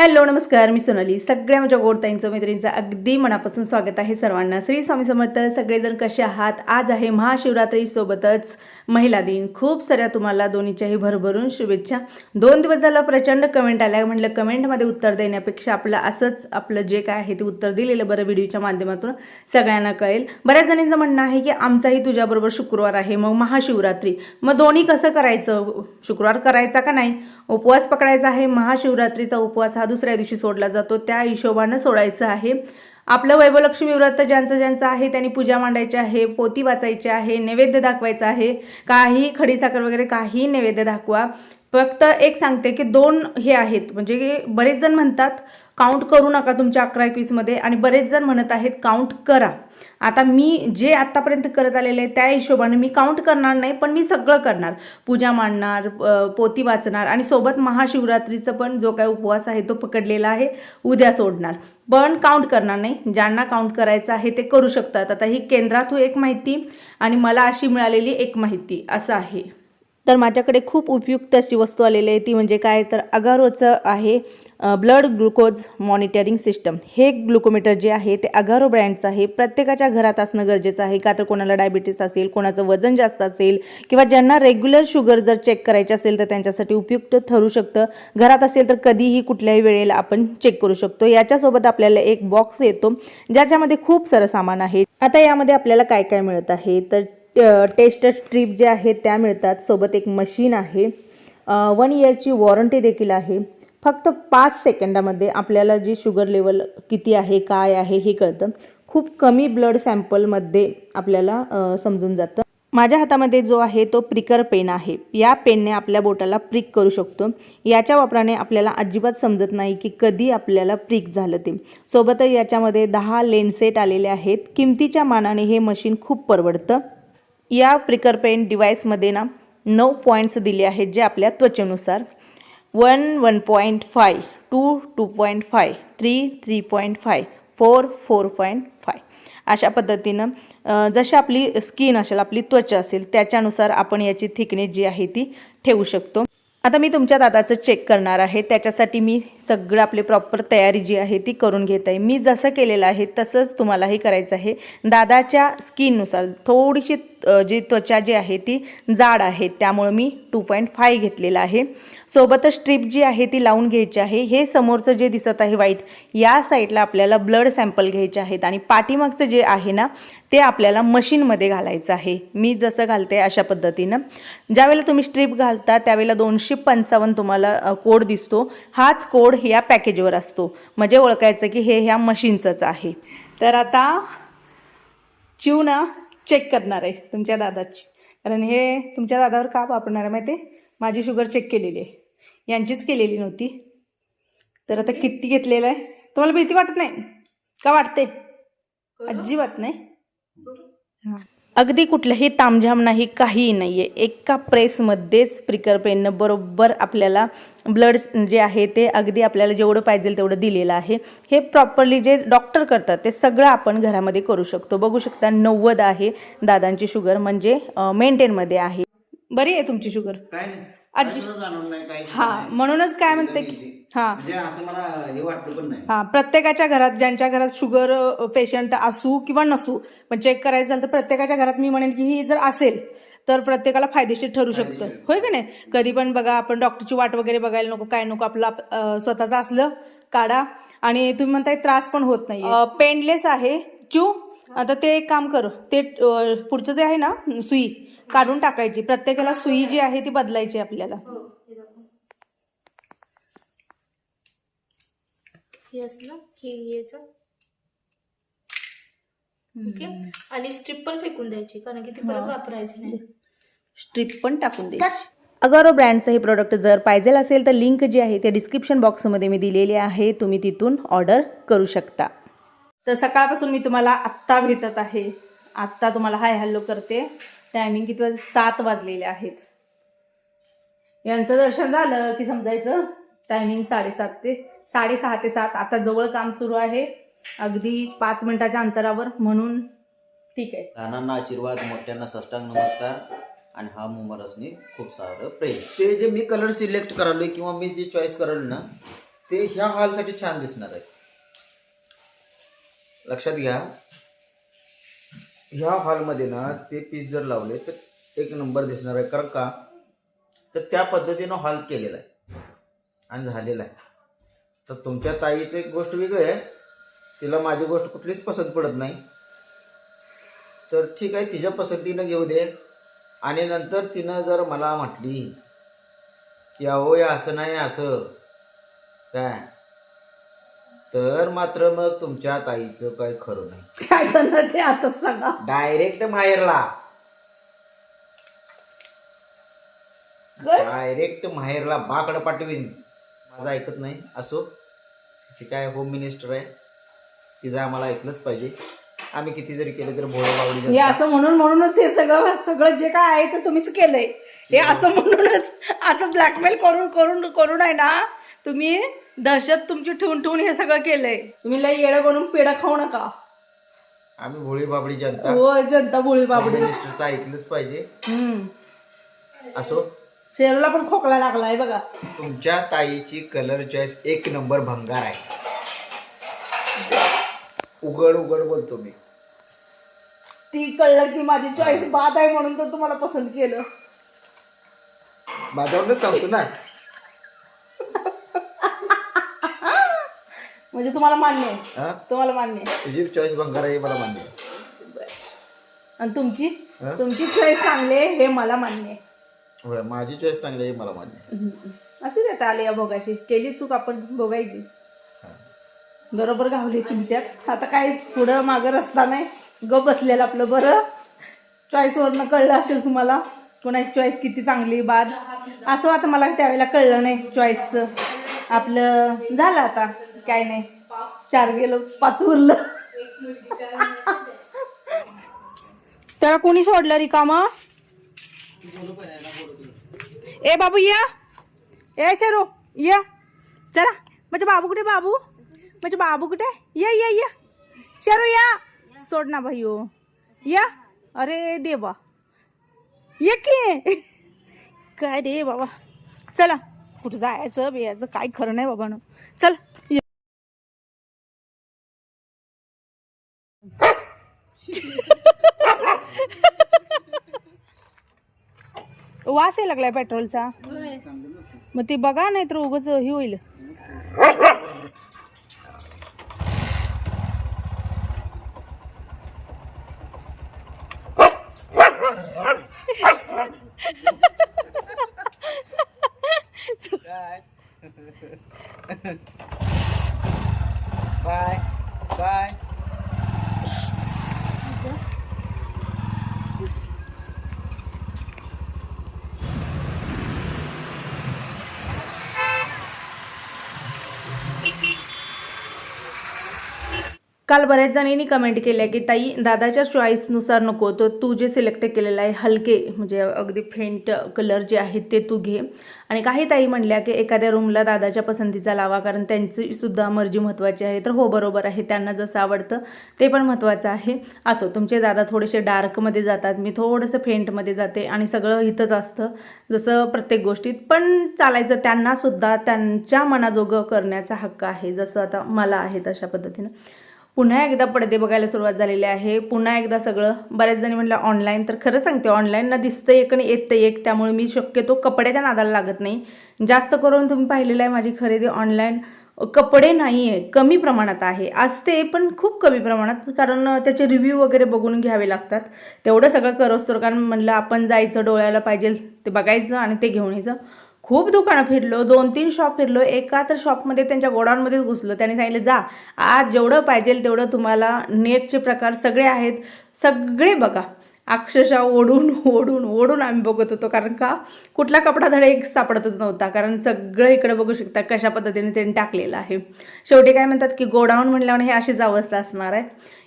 Hello नमस्कार मी सोनाली. सगळ्या माझ्या गोडताईंचं मैत्रिणींचं अगदी मनापासून स्वागत आहे सर्वांना. श्री स्वामी समर्थ सगळेजण कसे आहात? आज आहे महाशिवरात्रीसोबतच महिला दिन. खूप साऱ्या तुम्हाला दोन्हीच्याही भरभरून शुभेच्छा. दोन दिवस झाला प्रचंड कमेंट आल्या. म्हटलं कमेंटमध्ये उत्तर देण्यापेक्षा आपलं असंच आपलं जे काय आहे ते उत्तर दिलेलं बरं व्हिडिओच्या माध्यमातून सगळ्यांना कळेल. बऱ्याच जणींचं म्हणणं आहे की आमचाही तुझ्याबरोबर शुक्रवार आहे मग महाशिवरात्री. मग दोन्ही कसं करायचं? शुक्रवार करायचा का नाही? उपवास पकडायचा आहे. महाशिवरात्रीचा उपवास हा दुसऱ्या दिवशी सोडला जातो. त्या हिशोबानं सोडायचं आहे. आपलं वैभवलक्ष्मी व्रत ज्यांचं ज्यांचं आहे त्यांनी पूजा मांडायची आहे पोती वाचायची आहे नैवेद्य दाखवायचं आहे. काही खडीसाखर वगैरे काही नैवेद्य दाखवा. फक्त एक सांगते की दोन हे आहेत. म्हणजे बरेच जण म्हणतात काउंट करू नका तुमच्या अकरा एकवीसमध्ये आणि बरेच जण म्हणत आहेत काउंट करा. आता मी जे आत्तापर्यंत करत आलेले आहे त्या हिशोबाने मी काउंट करणार नाही पण मी सगळं करणार. पूजा मांडणार पोती वाचणार आणि सोबत महाशिवरात्रीचं पण जो काही उपवास आहे तो पकडलेला आहे उद्या सोडणार. पण काउंट करणार नाही. ज्यांना काउंट करायचं आहे ते करू शकतात. आता ही केंद्रातून हो एक माहिती आणि मला अशी मिळालेली एक माहिती. असं आहे. तर माझ्याकडे खूप उपयुक्त अशी वस्तू आलेली आहे. ती म्हणजे काय? तर अगारोचं आहे ब्लड ग्लुकोज मॉनिटरिंग सिस्टम. हे ग्लुकोमीटर जे आहे ते अगारो ब्रँडचं आहे. प्रत्येकाच्या घरात असणं गरजेचं आहे. का तर कोणाला डायबिटीस असेल कोणाचं वजन जास्त असेल किंवा ज्यांना रेग्युलर शुगर जर चेक करायची असेल तर त्यांच्यासाठी उपयुक्त ठरू शकतं. घरात असेल तर कधीही कुठल्याही वेळेला आपण चेक करू शकतो. याच्यासोबत आपल्याला एक बॉक्स येतो ज्याच्यामध्ये खूप सारं सामान आहे. आता यामध्ये आपल्याला काय काय मिळत आहे? तर टेस्ट स्ट्रीप जे आहेत त्या मिळतात. सोबत एक मशीन आहे. वन इयरची वॉरंटी देखील आहे. फक्त पाच सेकंदामध्ये आपल्याला जी शुगर लेवल किती आहे काय आहे हे कळतं. खूप कमी ब्लड सॅम्पलमध्ये आपल्याला समजून जातं. माझ्या हातामध्ये जो आहे तो प्रिकर पेन आहे. या पेनने आपल्या बोटाला प्रिक करू शकतो. याच्या वापराने आपल्याला अजिबात समजत नाही की कधी आपल्याला प्रिक झालं ते. सोबतच याच्यामध्ये दहा लेनसेट आलेले आहेत. किमतीच्या मानाने हे मशीन खूप परवडतं. या प्रिकर पेन डिव्हाइसमध्ये ना नऊ पॉईंट्स दिले आहेत जे आपल्या त्वचेनुसार. One one point five two two point five three three point five four four point five अशा पद्धतीनं जशी आपली स्किन असेल आपली त्वचा असेल त्याच्यानुसार आपण याची थिकनेस जी आहे ती ठेवू शकतो. आता मी तुमच्या दादाचं चेक करणार आहे. त्याच्यासाठी मी सगळं आपली प्रॉपर तयारी जी आहे ती करून घेत आहे. मी जसं केलेलं आहे तसंच तुम्हालाही करायचं आहे. दादाच्या स्किननुसार थोडीशी जी त्वचा जी आहे ती जाड आहे. त्यामुळं मी टू पॉईंट फाय घेतलेलं आहे. सोबतच स्ट्रीप जी आहे ती लावून घ्यायची आहे. हे समोरचं जे दिसत आहे वाईट या साईडला आपल्याला ब्लड सॅम्पल घ्यायचे आहेत. आणि पाठीमागचं जे आहे ना ते आपल्याला मशीनमध्ये घालायचं आहे. मी जसं घालते अशा पद्धतीनं. ज्यावेळेला तुम्ही स्ट्रीप घालता त्यावेळेला दोनशे पंचावन्न तुम्हाला कोड दिसतो. हाच कोड ह्या पॅकेजवर असतो. म्हणजे ओळखायचं की हे ह्या मशीनचंच आहे. तर आता चिव ना चेक करणार आहे तुमच्या दादाची. कारण हे तुमच्या दादावर का वापरणार आहे माहिती आहे माझी शुगर चेक केलेली आहे. यांचीच केलेली नव्हती. तर आता किती घेतलेलं आहे? तुम्हाला भीती वाटत नाही? का वाटते? अजिबात नाही. अगदी कुठलंही तामझाम नाही काहीही नाही आहे एका प्रेसमध्येच प्रिकर पेननं बरोबर आपल्याला ब्लड जे आहे ते अगदी आपल्याला जेवढं पाहिजे तेवढं दिलेलं आहे. हे प्रॉपरली जे डॉक्टर करतात ते सगळं आपण घरामध्ये करू शकतो. बघू शकता नव्वद आहे दादांची शुगर म्हणजे मेंटेनमध्ये आहे. बरी आहे तुमची शुगर? काय नाही. आजी- हा म्हणूनच काय म्हणते की हा. म्हणजे हे प्रत्येकाच्या घरात ज्यांच्या घरात शुगर पेशंट असू किंवा नसू पण चेक करायचं झालं तर प्रत्येकाच्या घरात मी म्हणेन की ही जर असेल तर प्रत्येकाला फायदेशीर ठरू शकतं. होय का नाही? कधी पण बघा आपण डॉक्टरची वाट वगैरे बघायला नको काय नको आपलं स्वतःचं असलं काढा. आणि तुम्ही म्हणताय त्रास पण होत नाही पेनलेस आहे. चू आता ते एक काम कर ते पुढचं जे आहे ना सुई काढून टाकायची. प्रत्येकाला सुई जी आहे ती बदलायची आपल्याला. हे आणि स्ट्रिप पण फेकून द्यायची कारण की ती परत वापरायची नाही. स्ट्रीप पण टाकून द्यायची. अगारो ब्रँडचं हे प्रोडक्ट जर पाहिजे असेल तर लिंक जी आहे ते डिस्क्रिप्शन बॉक्समध्ये मी दिलेली आहे. तुम्ही तिथून ऑर्डर करू शकता. तर सकाळपासून मी तुम्हाला आत्ता भेटत आहे. आत्ता तुम्हाला हाय हॅलो करते. टायमिंग किती वाज सात वाजलेले आहेत. यांचं दर्शन झालं की समजायचं टायमिंग साडेसात ते साडेसहा ते सात. आता जवळ काम सुरू आहे अगदी पाच मिनिटाच्या अंतरावर म्हणून ठीक आहे. लहानांना आशीर्वाद मोठ्यांना सष्टांग नमस्कार. आणि हा मुमरसने खूप सारं प्रेम. ते जे मी कलर सिलेक्ट करालोय किंवा मी जे चॉईस कराल ना ते ह्या हॉलसाठी छान दिसणार आहे लक्षात घ्या ह्या हॉलमध्ये ना ते पीस जर लावले तर एक नंबर दिसणार आहे. कारण का? तर त्या पद्धतीनं हॉल केलेला आहे. आणि झालेला आहे. तर तुमच्या ताईचं एक गोष्ट वेगळी आहे. तिला माझी गोष्ट कुठलीच पसंत पडत नाही. तर ठीक आहे तिच्या पसंतीनं घेऊ दे. आणि नंतर तिनं जर मला म्हटली की अहो हे असं नाही असं. काय? तर मात्र मग तुमच्या ताईचं काय खरं नाही. काय करणार ते आताच सांगा. डायरेक्ट माहेरला. काय? डायरेक्ट माहेरला बाकड पाठवीन. माझं ऐकत नाही. असो. ती काय होम मिनिस्टर आहे. तिचं आम्हाला ऐकलंच पाहिजे. आम्ही किती जरी केलं तरी भोळा हे बावडी असं म्हणून म्हणूनच हे सगळं सगळं जे काय आहे ते तुम्हीच केलंय. हे असं म्हणूनच असं ब्लॅकमेल करून करून करून आहे ना तुम्ही दहशत तुमची ठेवून ठेवून हे सगळं केलंय. तुम्ही लय येडं बनून पेढा खाऊ नका. आम्ही भोळी बाबडी जनता. हो जनता बोळी बाबडी. मिनिस्टरचं ऐकलंच पाहिजे. हम्म. असो. शेरूला पण खोकला लागलाय बघा. तुमच्या ताईची कलर चॉईस एक नंबर भंगार आहे. उघड उघड बोलतो मी. ती कळलं की माझी चॉईस बाद आहे म्हणून तर तुम्हाला पसंत केलं. माझ्यावरच सांगतो ना. म्हणजे तुम्हाला मान्य आहे. हा? तुम्हाला मान्य आहे. तुझी चॉईस भंगार आहे हे मला मान्य आहे. आणि तुमची? हा? तुमची चॉईस चांगली आहे हे मला मान्य आहे. होय माझी चॉईस चांगली आहे हे मला मान्य आहे. हम्म. असू देत आले या भोगाशी. केली चूक आपण भोगायची. बरोबर गावली चिमट्यात. आता काय पुढं मागं रस्ता नाही. ग बसलेलं आपलं बरं. चॉईसवरनं कळलं असेल तुम्हाला. कोणाची चॉईस किती चांगली बाद. असं आता मला त्यावेळेला कळलं नाही चॉईसचं आपलं झालं आता. काय नाही. चार गेलो पाच उरलं. त्याला कोणी सोडलं रिकामा? ए बाबू या. ए शरू या. चला. म्हणजे बाबू कुठे बाबू? म्हणजे बाबू कुठे? या या या. शरू या. सोड ना भाई हो. या. अरे देवा. ये की? काय रे बाबा? चला कुठं जायचं बियाचं काय खरं नाही बाबा चल वास आहे लागलाय पेट्रोलचा. मग ते बघा नाही तर उगाच हे होईल. बाय बाय काल बऱ्याच जणींनी कमेंट केल्या की ताई दादाच्या चॉईसनुसार नको तर तू जे सिलेक्ट केलेलं आहे हलके म्हणजे अगदी फेंट कलर जे आहेत ते तू घे. आणि काही ताई म्हणल्या की एखाद्या रूमला दादाच्या पसंतीचा लावा कारण त्यांची सुद्धा मर्जी महत्त्वाची आहे. तर हो बरोबर आहे त्यांना जसं आवडतं ते पण महत्त्वाचं आहे. असो तुमचे दादा थोडेसे डार्कमध्ये जातात मी थोडंसं फेंटमध्ये जाते आणि सगळं इथंच असतं जसं प्रत्येक गोष्टीत. पण चालायचं त्यांनासुद्धा त्यांच्या मनाजोगं करण्याचा हक्क आहे जसं आता मला आहे तशा पद्धतीनं. पुन्हा एकदा पडदे बघायला सुरुवात झालेली आहे. पुन्हा एकदा सगळं बऱ्याच जणी म्हटलं ऑनलाईन तर खरं सांगते ऑनलाईन ना दिसतं एक आणि येतं एक त्यामुळे मी शक्यतो कपड्याच्या नादाला लागत नाही. जास्त करून तुम्ही पाहिलेलं आहे माझी खरेदी ऑनलाईन कपडे नाही आहे कमी प्रमाणात आहे. असते पण खूप कमी प्रमाणात कारण त्याचे रिव्ह्यू वगैरे बघून घ्यावे लागतात. तेवढं सगळं करत कारण म्हणलं आपण जायचं डोळ्याला पाहिजे ते बघायचं आणि ते घेऊन यायचं. खूप दुकानं फिरलो दोन तीन शॉप फिरलो एका तर शॉपमध्ये त्यांच्या गोडाऊनमध्येच घुसलो. त्यांनी सांगितलं जा आज जेवढं पाहिजे तेवढं तुम्हाला नेटचे प्रकार सगळे आहेत. सगळे बघा. अक्षरशः ओढून ओढून ओढून आम्ही बघत होतो. कारण का? कुठला कपडा धडा एक सापडतच नव्हता. कारण सगळं इकडे बघू शकता कशा पद्धतीने त्यांनी टाकलेलं आहे. शेवटी काय म्हणतात की गोडाऊन म्हणल्यावर हे अशीच अवस्था असणार आहे.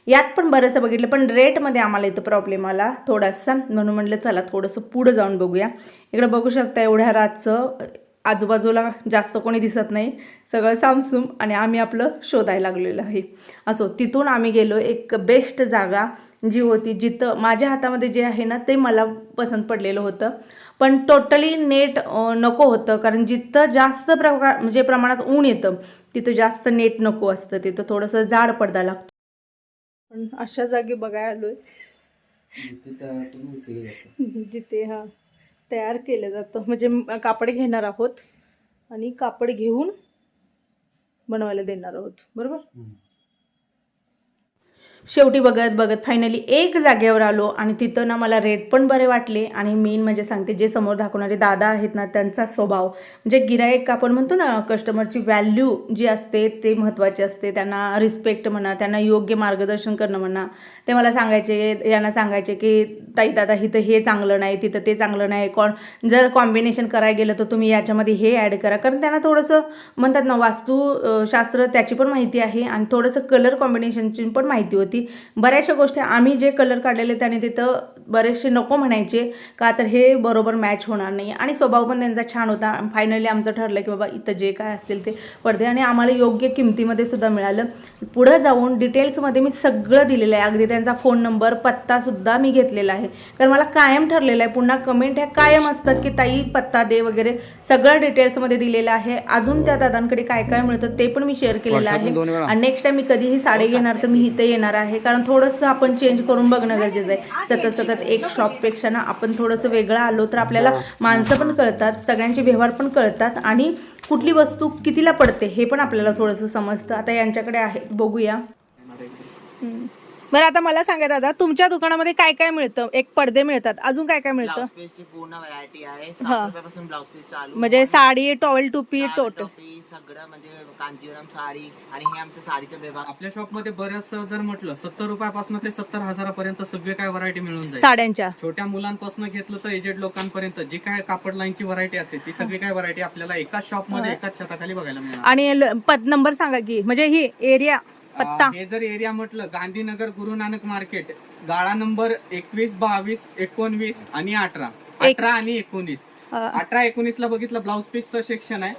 यात पण बरंचसं बघितलं पण रेटमध्ये आम्हाला इथं प्रॉब्लेम आला थोडासा. म्हणून म्हटलं चला थोडंसं पुढं जाऊन बघूया. इकडं बघू शकता एवढ्या रातचं आजूबाजूला जास्त कोणी दिसत नाही. सगळं सामसूम आणि आम्ही आपलं शोधायला लागलेलं आहे. असो तिथून आम्ही गेलो एक बेस्ट जागा जी होती जिथं माझ्या हातामध्ये जे आहे ना ते मला पसंत पडलेलं होतं. पण टोटली नेट नको होतं कारण जिथं जास्त प्रकार म्हणजे प्रमाणात ऊन येतं तिथं जास्त नेट नको असतं. तिथं थोडंसं जाड पडदा लागतो. पण अशा जागी बघायला आलोय. जिथे हा तयार केलं जातं. म्हणजे कापड घेणार आहोत आणि कापड घेऊन बनवायला देणार आहोत. बरोबर? शेवटी बघत बघत फायनली एक जागेवर आलो आणि तिथं ना मला रेट पण बरे वाटले. आणि मेन म्हणजे सांगते जे समोर दाखवणारे दादा आहेत ना त्यांचा स्वभाव. म्हणजे गिरायक आपण म्हणतो ना कस्टमरची व्हॅल्यू जी असते ते महत्त्वाचे असते. त्यांना रिस्पेक्ट म्हणा त्यांना योग्य मार्गदर्शन करणं म्हणा. ते मला सांगायचे यांना सांगायचे की ताई दादा इथं हे चांगलं नाही तिथं ते चांगलं नाही. कॉन जर कॉम्बिनेशन करायला गेलं तर तुम्ही याच्यामध्ये हे ॲड करा. कारण त्यांना थोडंसं म्हणतात ना वास्तुशास्त्र त्याची पण माहिती आहे. आणि थोडंसं कलर कॉम्बिनेशनची पण माहिती होती. बऱ्याचशा गोष्टी आम्ही जे कलर काढलेले त्याने तिथं बरेचसे नको म्हणायचे का तर हे बरोबर मॅच होणार नाही. आणि स्वभाव पण त्यांचा छान होता. फायनली आमचं ठरलं की बाबा इथं जे काय असतील ते पडदे आणि आम्हाला योग्य किमतीमध्ये सुद्धा मिळालं. पुढं जाऊन डिटेल्समध्ये मी सगळं दिलेलं आहे. अगदी त्यांचा फोन नंबर पत्तासुद्धा मी घेतलेला आहे. कारण मला कायम ठरलेलं आहे. पुन्हा कमेंट ह्या कायम असतात की ताई पत्ता दे वगैरे सगळं डिटेल्समध्ये दिलेलं आहे. अजून त्या दादांकडे काय काय मिळतं ते पण मी शेअर केलेलं आहे. आणि नेक्स्ट टाइम मी कधीही साडी घेणार तर मी इथे येणार आहे. कारण थोडंसं आपण चेंज करून बघणं गरजेचं आहे. सतत सतत एक शॉपपेक्षा ना आपण थोडंसं वेगळं आलो तर आपल्याला माणसं पण कळतात सगळ्यांचे व्यवहार पण कळतात आणि कुठली वस्तू कितीला पडते हे पण आपल्याला थोडंसं समजतं. आता यांच्याकडे आहे. बघूया. बरं आता मला सांगा दादा तुमच्या दुकानामध्ये काय काय मिळतं? एक पडदे मिळतात. अजून काय काय मिळतं? ब्लाउज पूर्ण व्हरायटी आहे. हा. सात रुपयापासून ब्लाउज पीस चालू म्हणजे साडी टॉवेल टोपी टोट टोपी सगळं म्हणजे कांजीवरम साडी आणि हे आमचं साडीचा विभाग आपल्या शॉपमध्ये बऱ्याच जर म्हटलं सत्तर रुपयापासून ते सत्तर हजारापर्यंत सगळे काय व्हरायटी मिळून जाईल. साड्यांच्या. छोट्या मुलांपासून घेतलं तर एजेड लोकांपर्यंत जी काय कापड लाईनची व्हरायटी असते ती सगळी काय व्हरायटी आपल्याला एकाच शॉपमध्ये एकाच छताखाली बघायला मिळणार. आणि ल- पद नंबर सांगा की म्हणजे ही एरिया पत्ता. हे जर एरिया म्हटलं गांधीनगर गुरु नानक मार्केट गाळा नंबर एकवीस बावीस एकोणवीस आणि अठरा. अठरा आणि एकोणीस. अठरा एकोणीस ला बघितलं ब्लाऊज पीसचं सेक्शन आहे.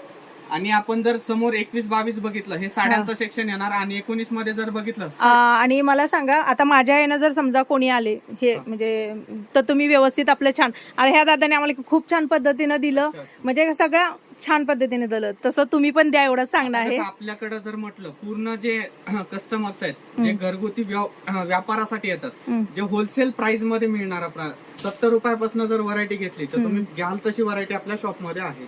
आणि आपण जर समोर एकवीस बावीस बघितलं हे साड्यांचं सेक्शन येणार आणि एकोणीसमध्ये जर बघितलं आणि मला सांगा आता माझ्या यानं जर समजा कोणी आले हे म्हणजे तर तुम्ही व्यवस्थित आपलं छान ह्या दादाने आम्हाला खूप छान पद्धतीनं दिलं म्हणजे सगळं छान पद्धतीने दिलं तसं तुम्ही पण द्या एवढं सांगणं आहे. आपल्याकडे जर म्हटलं पूर्ण जे कस्टमर्स आहेत जे घरगुती व्यव- व्यापारासाठी येतात हम्म. जे होलसेल प्राइसमध्ये मिळणार सत्तर रुपयापासून जर व्हरायटी घेतली तर तुम्ही घ्याल तशी व्हरायटी आपल्या शॉपमध्ये आहे.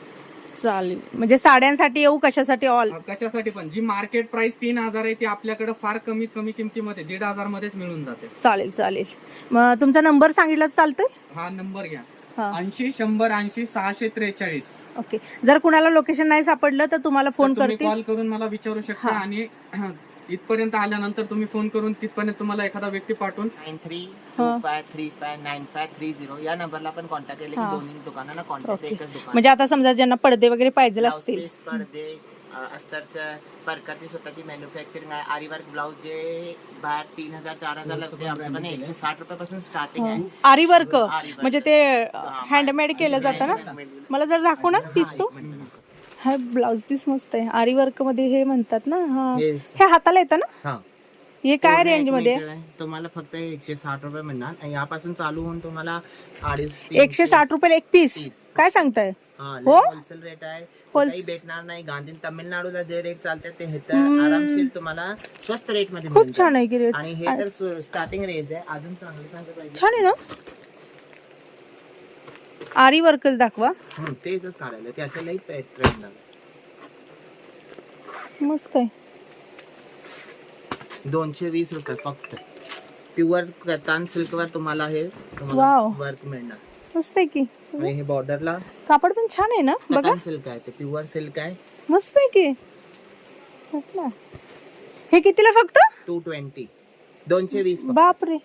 चालेल. म्हणजे साड्यांसाठी येऊ कशासाठी ऑल कशासाठी पण. जी मार्केट प्राइस तीन हजार आहे ती आपल्याकडे फार कमीत कमी किमतीमध्ये दीड हजार मध्येच मिळून जाते. चालेल चालेल. मग तुमचा नंबर सांगितला तर चालतंय? हा नंबर घ्या. हा. ऐंशी शंभर ऐंशी सहाशे त्रेचाळीस. ओके. जर कुणाला लोकेशन नाही सापडलं तर तुम्हाला फोन तुम्ही करतील. कॉल करून मला विचारू शकता. आणि इथपर्यंत आल्यानंतर तुम्ही फोन करून तिथपर्यंत तुम्हाला एखादा व्यक्ती पाठवून नाईन थ्री हा. Two five three five nine five three zero या नंबरला आपण कॉन्टॅक्ट केले हा. की दोन्ही दुकानांना कॉन्टॅक्ट ओके. एकच दुकान. म्हणजे आता समजा ज्यांना पडदे वगैरे पाहिजे ब्लाउज असतील. पीस पडदे अ, अस्तरचं प्रकारची स्वतःची मॅन्युफॅक्चरिंग आहे. आरी वर्क ब्लाउज जे बाहेर तीन हजार चार हजार लागते आमच्याकडे एकशे साठ रुपयापासून स्टार्टिंग आहे. आरी वर्क आरी work. म्हणजे ते हँडमेड केलं जातं ना? मला जर दाखव ना पीस तो. हा ब्लाउज पीस मस्त आहे. आरी वर्कमध्ये हे म्हणतात ना हा. Yes. हे हाताला येतं ना? हा. हे काय पूर्ण रेंजमध्ये? आहे. तुम्हाला फक्त एकशे साठ रुपये मिळणार. आणि यापासून चालू होऊन तुम्हाला अडीच तीन, एकशे साठ रुपये एक पीस काय सांगताय? हा हो? होलसेल रेट आहे. कुठेही भेटणार नाही. गांधी तामिळनाडूला जे रेट चालतात ते हे तर आरामशीर तुम्हाला स्वस्त रेटमध्ये मिळून खूप छान आहे की. रेट आणि हे तर स्टार्टिंग रेंज आहे. अजून चांगले चांगले पाहिजे छान आहे ना? आरी वर्कच दाखवा. तेच काढायला त्याचं ट्रेंड मस्त आहे. दोनशे वीस रुपये फक्त. प्युअर कतान सिल्क वर तुम्हाला हे Wow. वर्क मिळणार. मस्त आहे की. आणि हे बॉर्डरला कापड पण छान आहे ना? बघा. कतान सिल्क आहे ते प्युअर सिल्क आहे. मस्त आहे की. म्हटलं. हे कितीला फक्त? टू ट्वेंटी दोनशे वीस. बापरे.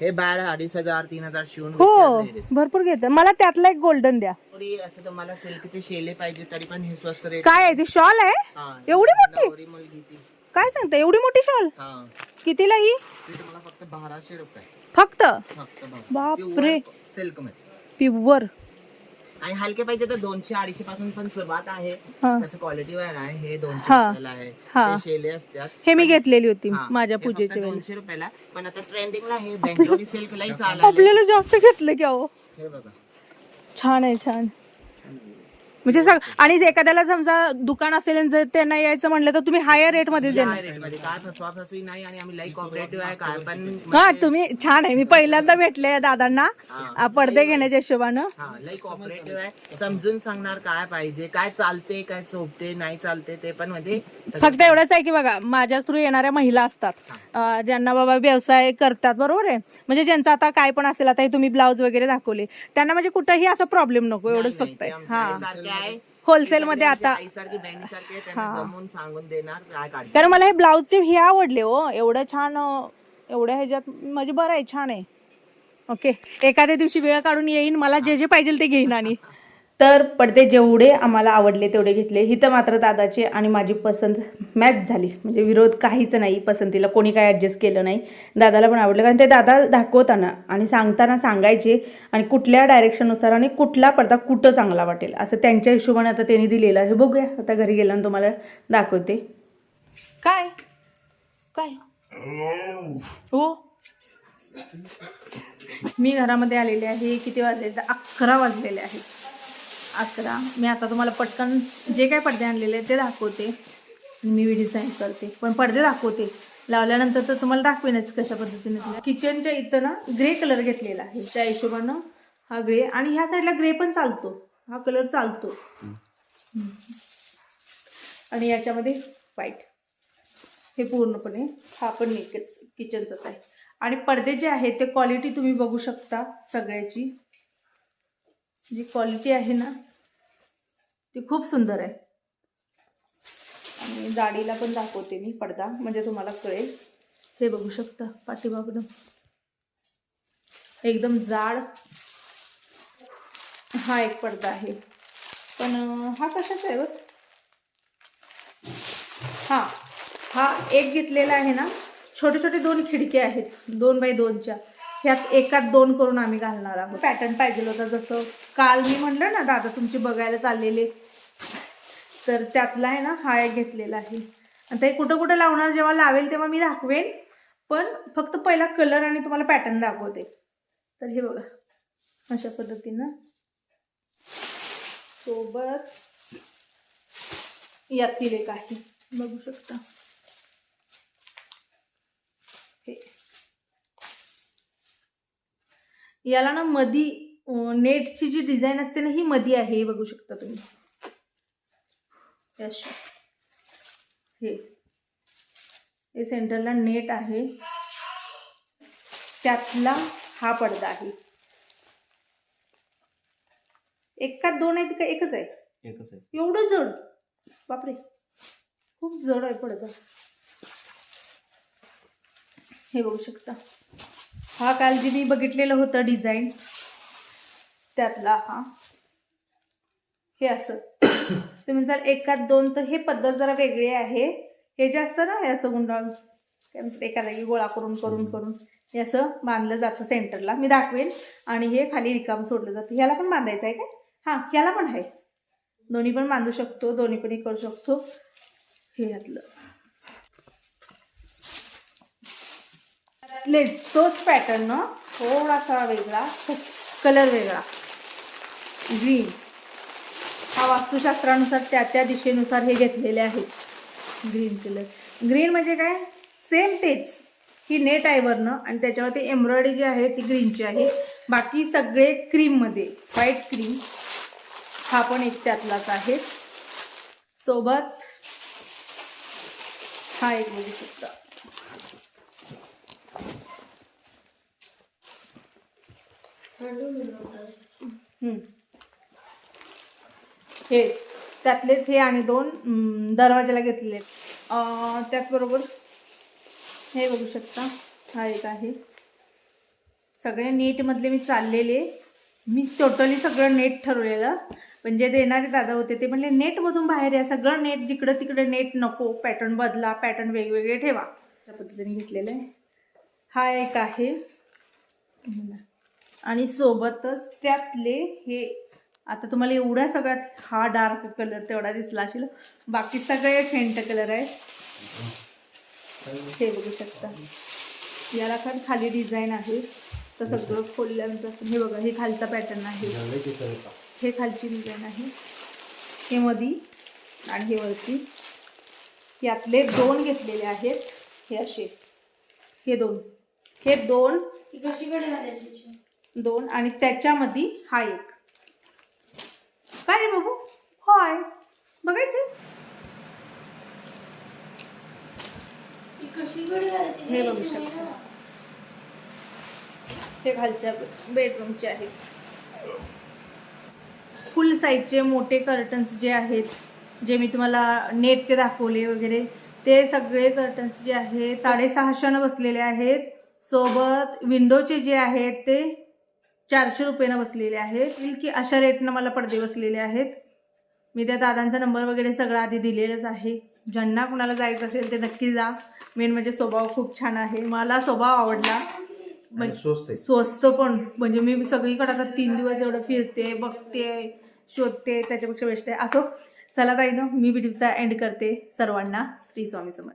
हे बारा अडीच हजार तीन हजार शिवून हो ladies. भरपूर घेत मला त्यातला एक गोल्डन द्या. थोडी असं तुम्हाला सिल्कचे शेले पाहिजे तरी पण हे स्वस्त रेट काय आहे? ती शॉल आहे? हा. एवढी मोठी? नवरी मुलगीची. काय सांगता एवढी मोठी शॉल हा. कितीला ही? ते तुम्हाला फक्त बाराशे रुपये. फक्त? फक्त बापरे. सिल्कमध्ये. प्युअर आणि हलके पाहिजे तर दोनशे अडीचशे पासून पण सुरुवात आहे. हा. त्याचं क्वालिटी वर आहे हे दोनशे हा. रुपयाला आहे. हा. हे शेले असतात. हे मी घेतलेली होती हा. माझ्या हे फक्त पूजेच्या दोनशे रुपयाला. पण आता ट्रेंडिंगला हे बेंगलोरी सिल्क लई चालले आपल्याला जास्त घेतलं की अहो. हे बघा. छान आहे छान. म्हणजे सग आणि एखाद्याला समजा दुकान असेल आणि जर त्यांना यायचं म्हणलं तर तुम्ही हायर रेटमध्ये देणार. रेटमध्ये काय फसवा फसवी नाही आणि आम्ही लई कॉपरेटिव्ह आहे काय पण हा तुम्ही छान आहे. मी पहिल्यांदा भेटले दादांना. पडदे घेण्याच्या हिशोबानं. हा लई कॉपरेटिव्ह आहे. समजून सांगणार काय पाहिजे काय चालते काय सोपते नाही चालते ते पण म्हणजे सगळं- फक्त एवढंच आहे की बघा माझ्या थ्रू येणाऱ्या महिला असतात. अं, ज्यांना बाबा व्यवसाय करतात बरोबर आहे? म्हणजे ज्यांचं आता काय पण असेल आता हे तुम्ही ब्लाऊज वगैरे दाखवले त्यांना म्हणजे कुठंही असा प्रॉब्लेम नको एवढंच नाही, फक्त ते आहे. हा होलसेल मध्ये आता आईसारखी बहिणीसारखी आहे त्यांना जमून सांगून देणार काय कारण मला हे ब्लाऊजचे हे आवडले हो एवढं छान अं, एवढ्या ह्याच्यात म्हणजे बरं आहे छान आहे. ओके एखाद्या दिवशी वेळ काढून येईन मला जे जे पाहिजे ते घेईन आणि. तर पडदे जेवढे आम्हाला आवडले तेवढे घेतले. ही तर मात्र दादाची आणि माझी पसंत मॅच झाली. म्हणजे विरोध काहीच नाही पसंतीला. कोणी काय ॲडजस्ट केलं नाही. दादाला पण आवडलं. कारण ते दादा दाखवताना आणि सांगताना सांगायचे आणि कुठल्या डायरेक्शननुसार आणि कुठला पडदा कुठं चांगला वाटेल असं त्यांच्या हिशोबाने आता त्यांनी दिलेलं आहे. बघूया. आता घरी गेल्यानं तुम्हाला दाखवते. काय? काय? हो. मी घरामध्ये आलेले आहे. किती वाजले? तर अकरा वाजलेले आहेत. अकरा. मी आता तुम्हाला पटकन जे काय पडदे आणलेले ते दाखवते. मी डिझाईन करते. पण पडदे दाखवते. लावल्यानंतर तर तुम्हाला दाखवेनच कशा पद्धतीने किचनच्या इथं ना ग्रे कलर घेतलेला आहे. त्या हिशोबानं हा ग्रे आणि ह्या साईडला ग्रे पण चालतो. हा कलर चालतो. आणि याच्यामध्ये व्हाईट हे पूर्णपणे हा पण एकच किचनचाच आहे. आणि पडदे जे आहेत ते क्वालिटी तुम्ही बघू शकता सगळ्याची. जी क्वालिटी आहे ना ती खूप सुंदर आहे. आणि जाडीला पण दाखवते मी पडदा म्हणजे तुम्हाला कळेल. हे बघू शकता पाठीमागनं एकदम जाड हा एक पडदा आहे. पण हा कशाचा आहे बघ? हा हा एक घेतलेला आहे ना छोटे छोटे दोन खिडक्या आहेत दोन बाय दोनच्या. ह्यात एकात दोन करून आम्ही घालणार आहोत. पॅटर्न पाहिजे होता जसं काल मी म्हटलं ना दादा तुमची बघायला चाललेले. तर त्यातला आहे ना हा एक घेतलेला आहे. आता हे कुठं कुठं लावणार जेव्हा लावेल तेव्हा मी दाखवेन. पण फक्त पहिला कलर आणि तुम्हाला पॅटर्न दाखवते. तर हे बघा अशा पद्धतीनं. सोबत यातील एक आहे बघू शकता. हे. याला ना मधी नेटची जी डिझाईन असते ना ही मधी आहे हे बघू शकता तुम्ही. हे अशी. हे. हे सेंटरला नेट आहे. त्यातला हा पडदा आहे. एक का दोन आहेत का? एकच आहे? एकच आहे. एवढं जड? बापरे. खूप जड आहे पडदा. हे बघू शकता. हा काल जे मी बघितलेलं होतं डिझाईन त्यातला हा. हे असं. तुम्ही जर एकात दोन तर हे पद्धत जरा वेगळी आहे. हे जे असतं ना हे असं गुंडाळ एका जागी गोळा करून करून करून हे असं बांधलं जातं सेंटरला. मी दाखवेन. आणि हे खाली रिकाम सोडलं जातं. ह्याला पण बांधायचं आहे काय? हां ह्याला पण आहे. दोन्ही पण बांधू शकतो दोन्ही पण हे करू शकतो. हे घातलं त्यातलेच तोच पॅटर्न थोडासा वेगळा कलर वेगळा. ग्रीन हा वास्तुशास्त्रानुसार त्या त्या दिशेनुसार हे घेतलेले आहेत ग्रीन कलर ग्रीन म्हणजे काय? सेम तेच. ही नेट आहे वरनं आणि त्याच्यावरती एम्ब्रॉयडरी जी आहे ती ग्रीनची आहे. बाकी सगळे क्रीममध्ये व्हाईट क्रीम हा पण एक त्यातलाच आहे. सोबत हा एक बघू शकता. हे त्यातलेच हे आणि दोन दरवाज्याला दरवाजाला घेतलेले त्याचबरोबर हे बघू शकता हा एक आहे. सगळे नेटमधले मी चाललेले. मी टोटली सगळं नेट ठरवलेलं. पण जे देणारे दादा होते ते म्हणले नेटमधून बाहेर या सगळं नेट जिकडं तिकडं नेट नको पॅटर्न बदला पॅटर्न वेगवेगळे ठेवा. त्या पद्धतीने घेतलेलं आहे. हा एक आहे. आणि सोबतच त्यातले हे आता तुम्हाला एवढ्या सगळ्यात हा डार्क कलर तेवढा दिसला असेल. बाकी सगळे फेंट कलर आहेत. हे बघू शकता. याला पण खाली डिझाईन आहे. तर सगळं खोलल्यानंतर हे बघा हे खालचा पॅटर्न आहे. हे खालची डिझाईन आहे. हे मधी आणि हे वरती. यातले दोन घेतलेले आहेत. हे असे. हे दोन. हे दोन. कशी कडे दोन आणि त्याच्यामध्ये हा एक. काय रे बाबू? होय. बघायचं? हे बघू शकता. हे खालच्या बेडरूमचे आहेत. फुल साईजचे मोठे कर्टन्स जे आहेत जे मी तुम्हाला नेटचे दाखवले वगैरे ते सगळे कर्टन्स जे आहेत साडेसहाशेनं बसलेले आहेत. सोबत विंडोचे जे आहेत ते चारशे रुपयानं बसलेले आहेत. की अशा रेटनं मला पडदे बसलेले आहेत. मी त्या दादांचा नंबर वगैरे सगळं आधी दिलेलंच आहे. ज्यांना कुणाला जायचं असेल ते नक्की जा. मेन म्हणजे स्वभाव खूप छान आहे. मला स्वभाव आवडला. म्हणजे स्वस्त पण. म्हणजे मी सगळीकडे आता तीन दिवस एवढं फिरते बघते शोधते त्याच्यापेक्षा बेस्ट आहे. असो. चला ताई ना मी व्हिडिओचा एंड करते सर्वांना. श्री स्वामी समर्थ.